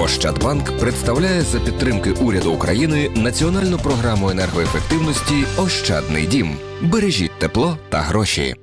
Ощадбанк представляє за підтримки уряду України національну програму енергоефективності Ощадний дім. Бережіть тепло та гроші.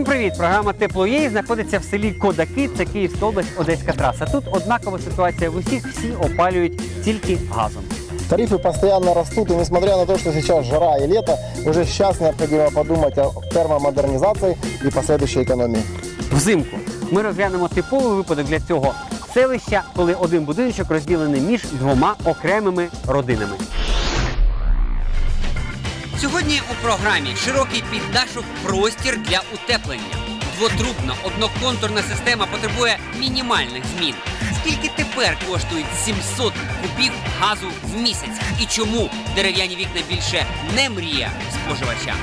Всім привіт! Програма Тепло знаходиться в селі Кодаки, це Київська область, Одеська траса. Тут однакова ситуація в усіх, всі опалюють тільки газом. Тарифы постоянно растут, и несмотря на то, что сейчас жара и лето, уже сейчас необходимо подумать о термомодернизации и последующей экономии. Взимку ми розглянемо типовий випадок для цього селища, коли один будиночок розділений між двома окремими родинами. Сьогодні у програмі широкий піддашок простір для утеплення. Двотрубна одноконтурна система потребує мінімальних змін. Скільки тепер коштують 700 кубів газу в місяць? І чому дерев'яні вікна більше не мрія споживача?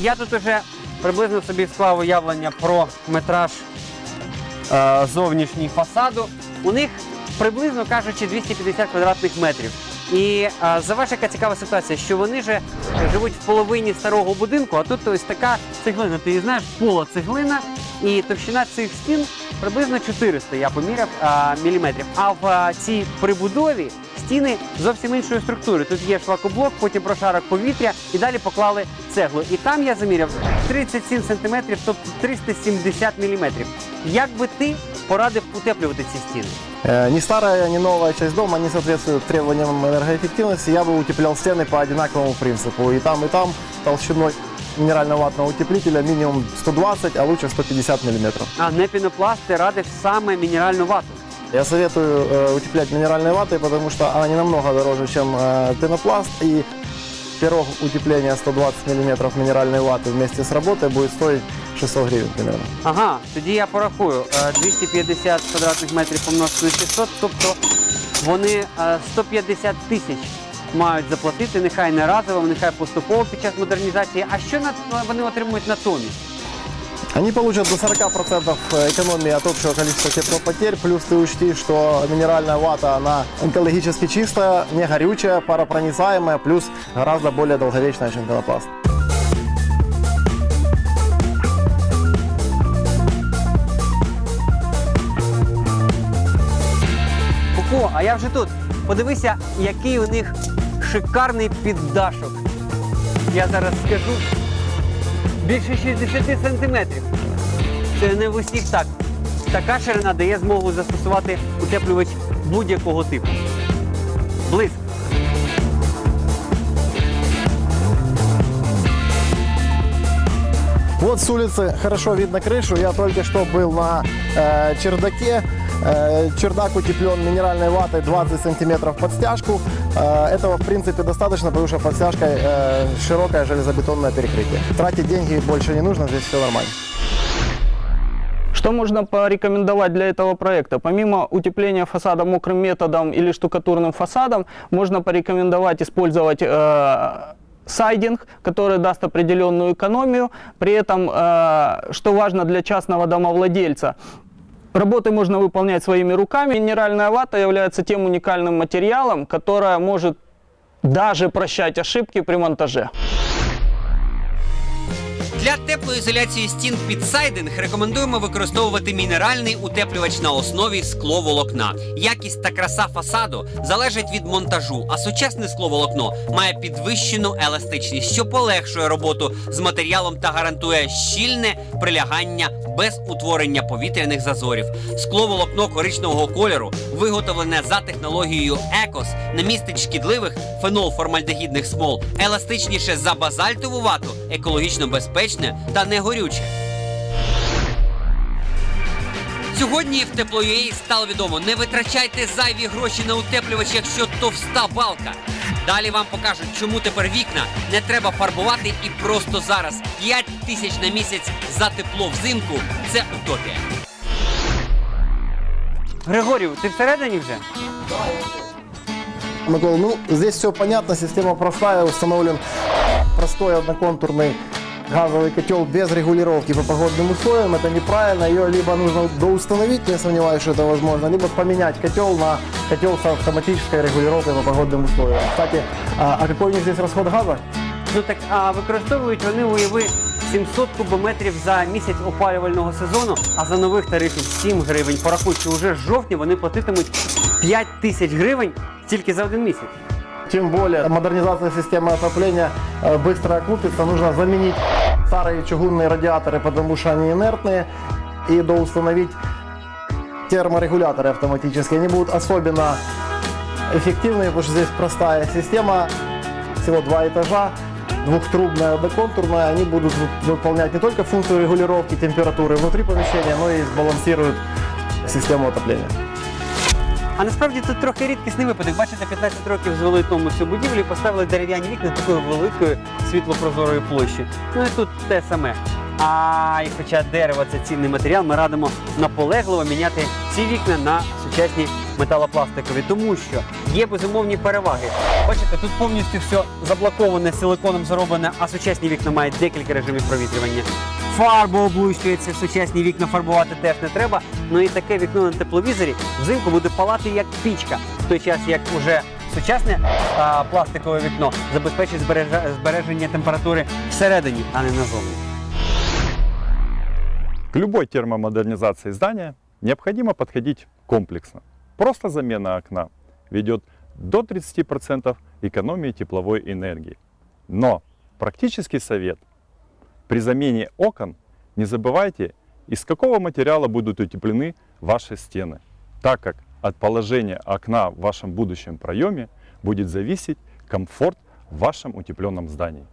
Я тут уже приблизно собі склав уявлення про метраж е, зовнішній фасаду. У них приблизно кажучи 250 квадратних метрів. І е, за ваша цікава ситуація, що вони же живуть в половині старого будинку, а тут ось така цеглина. Ти її знаєш, пола цеглина, і товщина цих стін приблизно 400, я поміряв а, міліметрів. А в а, цій прибудові стіни зовсім іншої структури. Тут є шлакоблок, потім прошарок повітря і далі поклали цеглу. І там я заміряв 37 сантиметрів, тобто 370 міліметрів. Як би ти порадив утеплювати ці стіни? Э, Ни старая, ни новая часть дома не соответствует требованиям энергоэффективности. Я бы утеплял стены по одинаковому принципу. И там, и там толщиной минерально-ватного утеплителя минимум 120, а лучше 150 миллиметров. А не пінопласт ти радив саме мінеральну вату. Я советую э, утеплять минеральной ватой, потому что она не намного дороже, чем э, пенопласт. И пирог утепления 120 мм минеральной ваты вместе с работой будет стоить 600 гривен примерно. Ага, тоді я порахую. Е, 250 квадратних метрів помножити на 600, тобто вони е, 150 тисяч мають заплатити, нехай не разово, нехай поступово під час модернізації. А що на- вони отримують натомість? Они получат до 40% экономии от общего количества теплопотерь, плюс ты учти, что минеральная вата, она экологически чистая, не горючая, паропроницаемая, плюс гораздо более долговечная, чем пенопласт. Ого, а я вже тут. Подивися, який у них шикарний піддашок. Я зараз скажу. Більше 60 сантиметрів. Це не в усіх так. Така ширина дає змогу застосувати утеплювач будь-якого типу. Близько. Вот с улицы хорошо видно крышу. Я только что был на э, чердаке. Э, чердак утеплен минеральной ватой 20 сантиметров под стяжку. Э, этого, в принципе, достаточно, потому что под стяжкой э, широкое железобетонное перекрытие. Тратить деньги больше не нужно, здесь все нормально. Что можно порекомендовать для этого проекта? Помимо утепления фасада мокрым методом или штукатурным фасадом, можно порекомендовать использовать э, сайдинг, который даст определенную экономию. При этом, э, что важно для частного домовладельца, Работы можно выполнять своими руками. Минеральная вата является тем уникальным материалом, которое может даже прощать ошибки при монтаже. Для теплоізоляції стін під сайдинг рекомендуємо використовувати мінеральний утеплювач на основі скловолокна. Якість та краса фасаду залежать від монтажу, а сучасне скловолокно має підвищену еластичність, що полегшує роботу з матеріалом та гарантує щільне прилягання без утворення повітряних зазорів. Скловолокно коричневого кольору, виготовлене за технологією ЕКОС, не містить шкідливих фенолформальдегідних смол, еластичніше за базальтову вату, екологічно безпечне та не горюче. Сьогодні в теплоюї стало відомо, не витрачайте зайві гроші на утеплювач, якщо товста балка. Далі вам покажуть, чому тепер вікна не треба фарбувати і просто зараз 5 тисяч на місяць за тепло взимку це утопія. Григорію, ти всередині вже? Микола, ну здесь все понятно, система простая, установлен простой одноконтурный газовый котел без регулировки по погодным условиям. Это неправильно, ее либо нужно доустановить, не сомневаюсь, что это возможно, либо поменять котел на котел с автоматической регулировкой по погодным условиям. Кстати, а, а какой у них здесь расход газа? Ну так а використовують вони уяви 700 кубометрів за місяць опалювального сезону, а за нових тарифів 7 гривень. Порахуй, що вже з жовтня вони платитимуть 5 тисяч гривень тільки за один місяць. Тем более модернизация системы отопления э, быстро окупится. Нужно заменить старые чугунные радиаторы, потому что они инертные, и доустановить терморегуляторы автоматические. Они будут особенно эффективные, потому что здесь простая система, всего два этажа, двухтрубная, одноконтурная. Они будут вы- выполнять не только функцию регулировки температуры внутри помещения, но и сбалансируют систему отопления. А насправді тут трохи рідкісний випадок. Бачите, 15 років звели тому цю будівлю і поставили дерев'яні вікна такої великої світлопрозорої площі. Ну і тут те саме. А і хоча дерево це цінний матеріал, ми радимо наполегливо міняти ці вікна на сучасні металопластикові, тому що є безумовні переваги. Бачите, тут повністю все заблоковане силиконом зароблене, а сучасні вікна мають декілька режимів провітрювання. Фарбу облущується, сучасні вікна фарбувати теж не треба. Ну і таке вікно на тепловізорі взимку буде палати як пічка, в той час як уже сучасне а, пластикове вікно забезпечить збереження температури всередині, а не назовні. К любой термомодернизации здания необходимо подходить комплексно. Просто замена окна ведет до 30% экономии тепловой энергии. Но практический совет. При замене окон не забывайте, из какого материала будут утеплены ваши стены, так как от положения окна в вашем будущем проеме будет зависеть комфорт в вашем утепленном здании.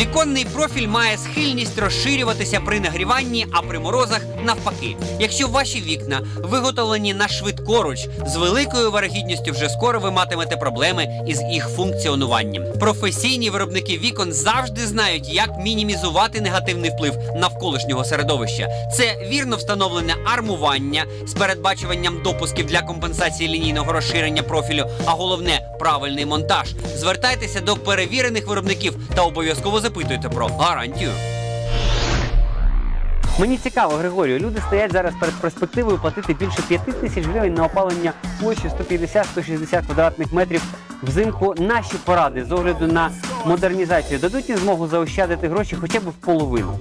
Віконний профіль має схильність розширюватися при нагріванні, а при морозах навпаки. Якщо ваші вікна виготовлені на швидкоруч, з великою варогідністю вже скоро ви матимете проблеми із їх функціонуванням. Професійні виробники вікон завжди знають, як мінімізувати негативний вплив навколишнього середовища. Це вірно встановлене армування з передбачуванням допусків для компенсації лінійного розширення профілю, а головне правильний монтаж. Звертайтеся до перевірених виробників та обов'язково запитуйте про гарантію. Мені цікаво, Григорію, люди стоять зараз перед перспективою платити більше 5 тисяч гривень на опалення площі 150-160 квадратних метрів взимку. Наші поради з огляду на модернізацію дадуть їм змогу заощадити гроші хоча б в половину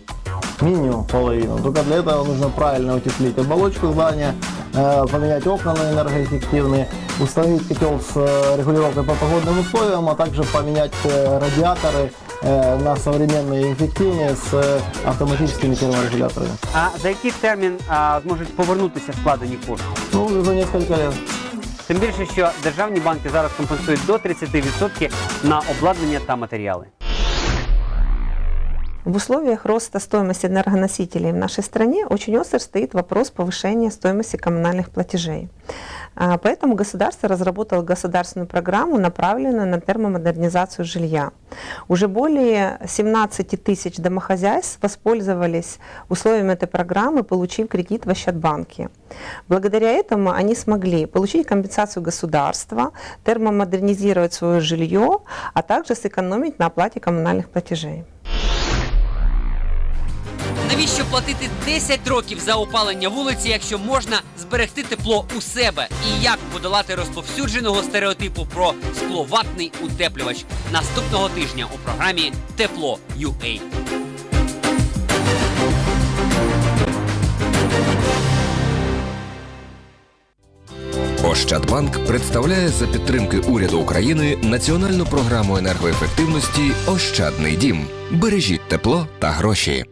минимум половину. Только для этого нужно правильно утеплить оболочку здания, э, поменять окна на энергоэффективные, установить котел с э, регулировкой по погодным условиям, а также поменять э, радиаторы э, на современные и эффективные с э, автоматическими терморегуляторами. А за який термін а, зможуть повернутися вкладені кошти? Ну, за несколько лет. Тим більше, що державні банки зараз компенсують до 30% на обладнання та матеріали. В условиях роста стоимости энергоносителей в нашей стране очень остро стоит вопрос повышения стоимости коммунальных платежей. А, Поэтому государство разработало государственную программу, направленную на термомодернизацию жилья. Уже более 17 тысяч домохозяйств воспользовались условиями этой программы, получив кредит в Ощадбанке. Благодаря этому они смогли получить компенсацию государства, термомодернизировать свое жилье, а также сэкономить на оплате коммунальных платежей. Навіщо платити 10 років за опалення вулиці, якщо можна зберегти тепло у себе? І як подолати розповсюдженого стереотипу про скловатний утеплювач наступного тижня у програмі Тепло UA. Ощадбанк представляє за підтримки уряду України національну програму енергоефективності Ощадний дім. Бережіть тепло та гроші.